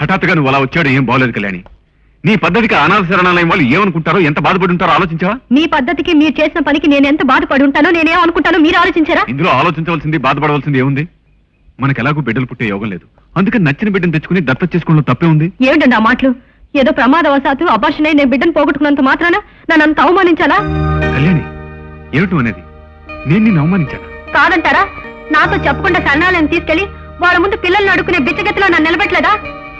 హఠాత్తుగా నువ్వు అలా వచ్చాడు ఏం బాగోలేదు కళ్యాణి. నీ పద్ధతికి అనాథ శరణాలయం వాళ్ళు ఏమనుకుంటారో ఎంత బాధపడి ఉంటారో ఆలోచించావా? మీ పద్ధతికి మీరు చేసిన పనికి నేను ఎంత బాధపడి ఉంటానో నేనేం అనుకుంటానో మీరు ఆలోచించారా? ఇందులో ఆలోచించవలసింది బాధపడవలసింది ఏముంది? మనకి ఎలాగో బిడ్డలు పుట్టే యోగం లేదు. అందుకని నచ్చిన బిడ్డను తెచ్చుకుని దత్త చేసుకోవడంలో తప్పే ఉంది. ఏమిటండి ఆ మాటలు? ఏదో ప్రమాదవశాత్తు అబార్షన్ అయి నేను బిడ్డను పోగొట్టుకున్నంత మాత్రాన నన్ను అంత అవమానించాలా? కళ్యాణి ఏమిటి అనేది? నేను నిన్ను అవమానించాను? కాదంటారా? నాతో చెప్పకుండా సన్నాలను తీసుకెళ్ళి వాళ్ళ ముందు పిల్లల్ని అడుక్కునే బిచ్చగతిలో నన్ను నిలబెట్టలేదా?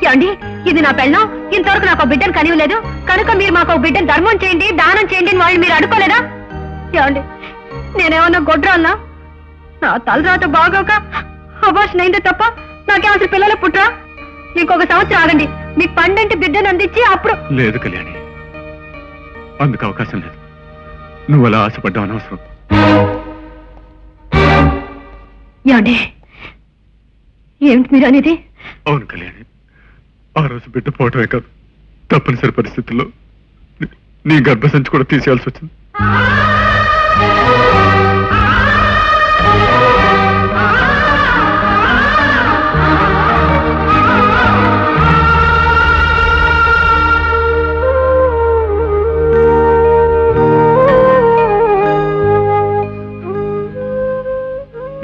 ఏమండి? ఇది నా పెళ్ళం. ఇంతవరకు నాకు బిడ్డను కనివ్వలేదు. కనుక మీరు మాకు బిడ్డను ధర్మం చేయండి దానం చేయండి అని వాళ్ళు మీరు అడుకోలేదా ఏమండి? నేనేమన్నా గొడ్రాన్నా నా తలరాత బాగోక అబార్షన్ అయిందే తప్ప నాకేం అసలు పిల్లలు పుట్రా? ఇంకొక సంవత్సరం ఆగండి. మీకు పండంటి బిడ్డను అందించి అప్పుడు లేదు కళ్యాణి. అందుకు అవకాశం లేదు. నువ్వు అలా ఆశపడ్డావు అనవసరం. ఏమండి? ఏమిటి మీరు అనేది? అవును కళ్యాణి. ఆ రోజు బిడ్డ పోవటమే కాదు. తప్పనిసరి పరిస్థితుల్లో నీ- గర్భసంచి కూడా తీసేయాల్సి వచ్చింది.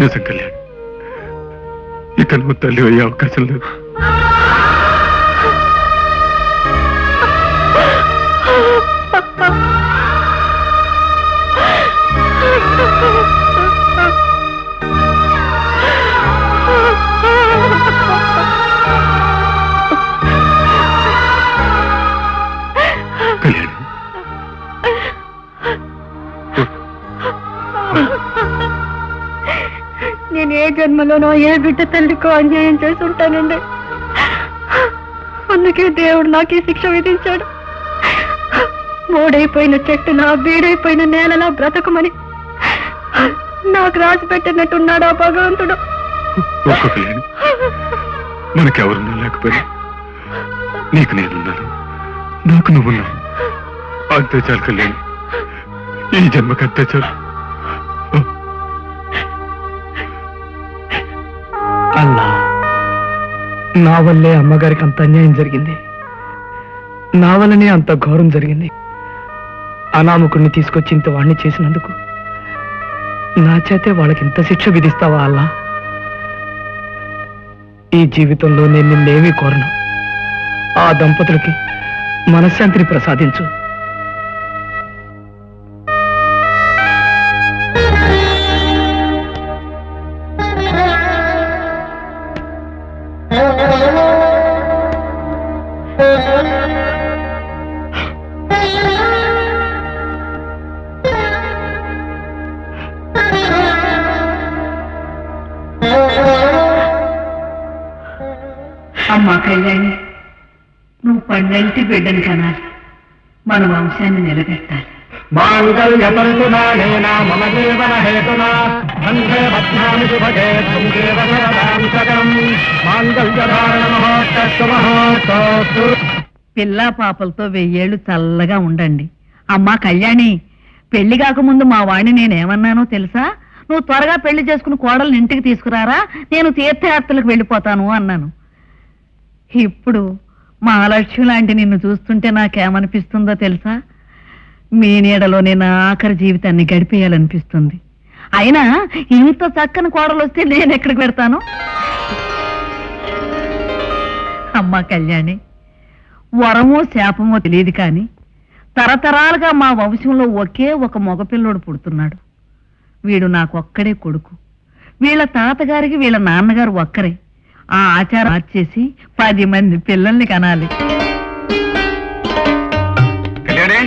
నిజం కళ్యాణ్ ఇక నువ్వు తల్లి అయ్యే అవకాశం లేదు. జన్మలోనో ఏ బిడ్డ తల్లికో అన్యాయం చేసి ఉంటానండి అందుకే దేవుడు నాకు ఈ శిక్ష విధించాడు. మూడైపోయిన చెట్టులా బీడైపోయిన నేలలా బ్రతకమని నాకు రాసి పెట్టినట్టున్నాడు ఆ భగవంతుడు మనకెవరున్నా లేకపోయినా నీకు నేనున్నాను నాకు నువ్వున్నావు. అంతే చాలు కళ్యాణి. ఈ జన్మకి అంతే చాలు. అల్లా నా వల్లే అమ్మగారికి అంత అన్యాయం జరిగింది. నా వల్లనే అంత ఘోరం జరిగింది. అనామకుడిని తీసుకొచ్చి ఇంత వాణ్ణి చేసినందుకు నా చేతే వాళ్ళకి ఇంత శిక్ష విధిస్తావా అల్లా? ఈ జీవితంలో నేను నిన్నేమీ కోరను. ఆ దంపతులకి మనశ్శాంతిని ప్రసాదించు. అమ్మా కళ్యాణి నువ్వు పన్నెంటి బిడ్డను కనాలి. మన వంశాన్ని నిలబెట్టాలి. మాంగళ్యతంతునానేన మమ జీవన హేతునా? వందే పద్మామి శుభగే సందేవ సరదాం సగం మాంగళ్యధారణ మహోత్తస్సు మహోత్తస్సు పిల్ల పాపలతో వెయ్యేళ్ళు చల్లగా ఉండండి. అమ్మా కళ్యాణి పెళ్ళి కాకముందు మా వాణ్ణి నేనేమన్నానో తెలుసా? నువ్వు త్వరగా పెళ్ళి చేసుకుని కోడల్ని ఇంటికి తీసుకురారా? నేను తీర్థయాత్రలకు వెళ్ళిపోతాను అన్నాను. ఇప్పుడు మహాలక్ష్మి లాంటి నిన్ను చూస్తుంటే నాకేమనిపిస్తుందో తెలుసా? మీ నీడలో నేను ఆఖరి జీవితాన్ని గడిపేయాలనిపిస్తుంది. అయినా ఇంత చక్కని కోడలు వస్తే నేను ఎక్కడికి పెడతాను అమ్మా కళ్యాణి వరమో శాపమో తెలియదు కానీ తరతరాలుగా మా వంశంలో ఒకే ఒక మగపిల్లోడు పుడుతున్నాడు. వీడు నాకొక్కడే కొడుకు. వీళ్ళ తాతగారికి వీళ్ళ నాన్నగారు ఒక్కరే. ఆ ఆచారం మార్చేసి పది మంది పిల్లల్ని కనాలి. కళ్యాణి?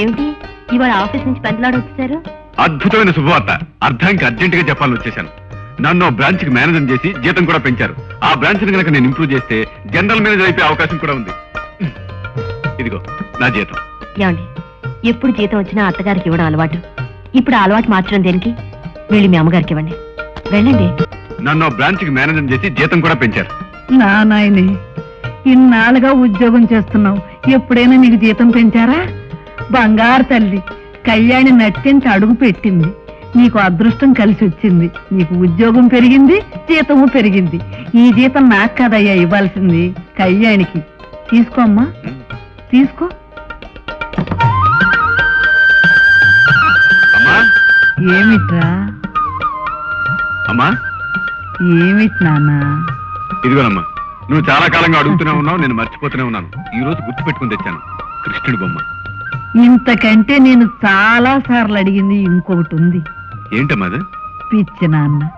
ఏమిటి? ఇవాళ ఆఫీస్ నుంచి పెద్దలాడు వచ్చేసారు అద్భుతమైన శుభవార్త. అర్థానికి అర్జెంట్గా చెప్పాలని వచ్చేసాను నన్ను బ్రాంచ్కి మేనేజర్ చేసి జీతం కూడా పెంచారు. ఆ బ్రాంచ్ని కనుక నేను ఇంప్రూవ్ చేస్తే జనరల్ మేనేజర్ అయిపోయే అవకాశం కూడా ఉంది. ఇదిగో నా జీతం. ఏమండి? ఎప్పుడు జీతం వచ్చినా అత్తగారికి ఇవ్వడం అలవాటు. ఇప్పుడు ఆ అలవాటు మార్చడం దేనికి? వెళ్ళి మీ అమ్మగారికి ఇవ్వండి. వెళ్ళండి. నన్ను బ్రాంచ్కి మేనేజర్ చేసి జీతం కూడా పెంచారు. నా నాయనే ఇన్నాళ్ళుగా ఉద్యోగం చేస్తున్నావు. ఎప్పుడైనా నీకు జీతం పెంచారా? బంగారు తల్లి కళ్యాణి నట్టించి అడుగు పెట్టింది. నీకు అదృష్టం కలిసి వచ్చింది. నీకు ఉద్యోగం పెరిగింది జీతము పెరిగింది. ఈ జీతం నాకు కదయ్యా ఇవ్వాల్సింది కళ్యాణికి. తీసుకో అమ్మా. తీసుకో. ఏమిట్రా? అమ్మా. ఏమిటి నాన్న ఇదిగోనమ్మా నువ్వు చాలా కాలంగా అడుగుతూనే ఉన్నావు నేను మర్చిపోతూనే ఉన్నాను. ఈ రోజు గుర్తు పెట్టుకుని తెచ్చాను. కృష్ణుడి బొమ్మ. ఇంతకంటే నేను చాలా సార్లు అడిగింది ఇంకొకటి ఉంది. ఏంటమ్మా అది? పిచ్చి నాన్న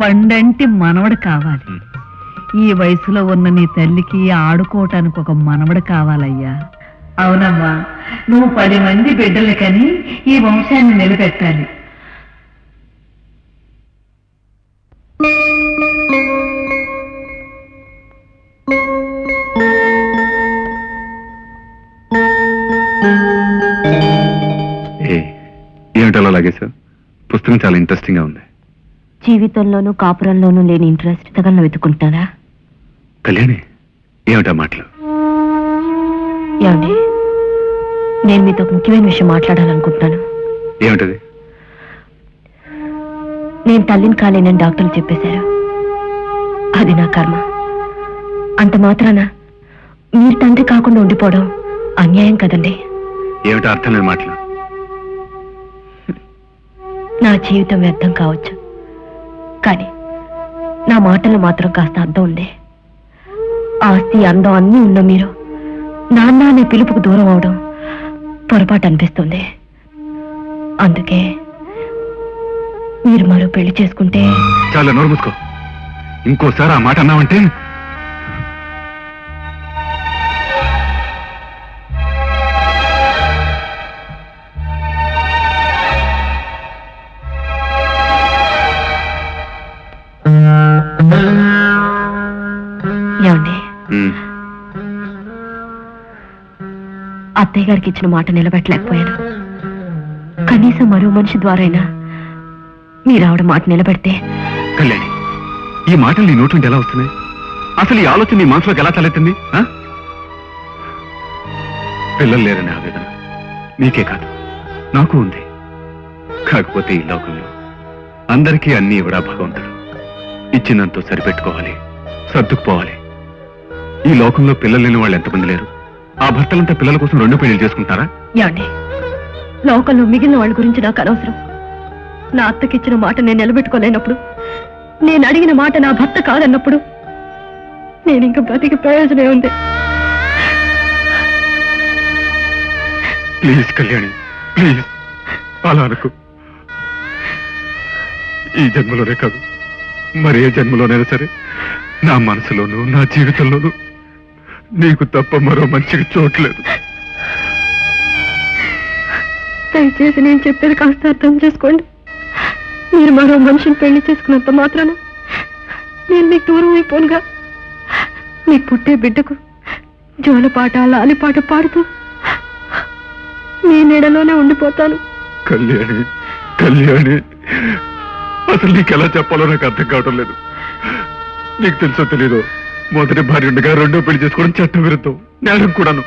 పండంటి మనవడు కావాలి. ఈ వయసులో ఉన్న నీ తల్లికి ఆడుకోవటానికి ఒక మనవడు కావాలయ్యా. అవునమ్మా నువ్వు పది మంది బిడ్డలు కని ఈ వంశాన్ని నిలబెట్టాలి. చాలా ఇంట్రెస్టింగ్గా ఉంది. జీవితంలోనూ కాపురంలోనూ లేని ఇంట్రెస్ట్ తగలను వెతుకుంటున్నారా కళ్యాణి ఏమిటా మాటలు? ఏమండి? నేను మీతో ఒక ముఖ్యమైన విషయం మాట్లాడాలనుకుంటున్నాను. ఏమిటది? నేను తల్లిని కాలేనని డాక్టర్లు చెప్పేశారు. అది నా కర్మ. అంత మాత్రాన మీరు తండ్రి కాకుండా ఉండిపోవడం అన్యాయం కదండి. ఏమిటో అర్థం లేని మాటలు? నా జీవితం వ్యర్థం కావచ్చు. కానీ నా మాటలు మాత్రం కాస్త అర్థం ఉంది ఆస్తి అందం అన్నీ ఉన్న మీరు నాన్న అనే పిలుపుకు దూరం అవడం పొరపాటు అనిపిస్తుంది అందుకే మీరు మరో పెళ్ళి చేసుకుంటే చాలా నోరు మూసుకో. ఇంకోసారి ఆ మాట అన్నావంటే అత్తయ్య గారికి ఇచ్చిన మాట నిలబెట్టలేకపోయాను. కనీసం మరో మనిషి ద్వారైనా మీరు ఆవిడ మాట నిలబెడితే కళ్యాణి ఈ మాటలు నీ నోటి ఎలా వస్తున్నాయి? అసలు ఈ ఆలోచన నీ మనసులోకి ఎలా తలెత్తింది? ఆ? పిల్లలు లేరనే ఆవేదన నీకే కాదు నాకు ఉంది. కాకపోతే ఈ లోకంలో అందరికీ అన్ని ఇవ్వడా భగవంతుడు. ఇచ్చినంత సరిపెట్టుకోవాలి సర్దుకుపోవాలి. ఈ లోకంలో పిల్లలు లేని వాళ్ళు ఎంతమంది లేరు? ఆ భర్తలంతా పిల్లల కోసం రెండు పెళ్ళి చేసుకుంటారా? ఏమండి లోకంలో మిగిలిన వాళ్ళ గురించి నాకు అనవసరం. నా అత్తకిచ్చిన మాట నేను నిలబెట్టుకోలేనప్పుడు నేను అడిగిన మాట నా భర్త కాదన్నప్పుడు నేను ఇంకా బ్రతికి ప్రయోజనం ఉంది. ప్లీజ్ కళ్యాణి ప్లీజ్ అలా అనుకు. ఈ జన్మలోనే కాదు మరే జన్మలోనైనా సరే నా మనసులోనూ నా జీవితంలోనూ నీకు తప్ప మరో మంచికి చోట్లేదు దయచేసి నేను చెప్పేది కాస్త అర్థం చేసుకోండి. మీరు మరో మనిషిని పెళ్ళి చేసుకున్నంత మాత్రాన నేను మీకు దూరం అయిపోనుగా. మీకు పుట్టే బిడ్డకు జోలపాట లాలిపాట పాడుతూ మీ నీడలోనే ఉండిపోతాను. కళ్యాణి కళ్యాణి అసలు నీకు ఎలా చెప్పాలో నాకు అర్థం కావడం లేదు. నీకు తెలుసో తెలీదు? మొదటి భార్య ఉండగా రెండో పెళ్ళి చేసుకోవడం చట్టం విరుద్ధం. న్యాయం కూడాను.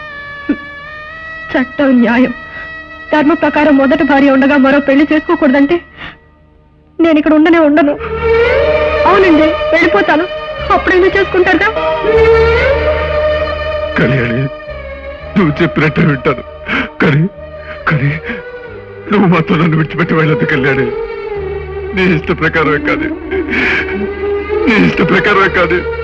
చట్టం న్యాయం. ధర్మ ప్రకారం మొదటి భార్య ఉండగా మరో పెళ్ళి చేసుకోకూడదంటే నేను ఇక్కడ ఉండనే ఉండను. అవునండి వెళ్ళిపోతాను. అప్పుడైనా చేసుకుంటారుగా? కళ్యాణి నువ్వు చెప్పినట్టే వింటాను. కానీ కానీ నువ్వు మాత్రం నన్ను విడిచిపెట్టి వెళ్ళదు కళ్యాణి. నీ ఇష్ట ప్రకారమే కాదు. నీ ఇష్ట ప్రకారమే కాదు.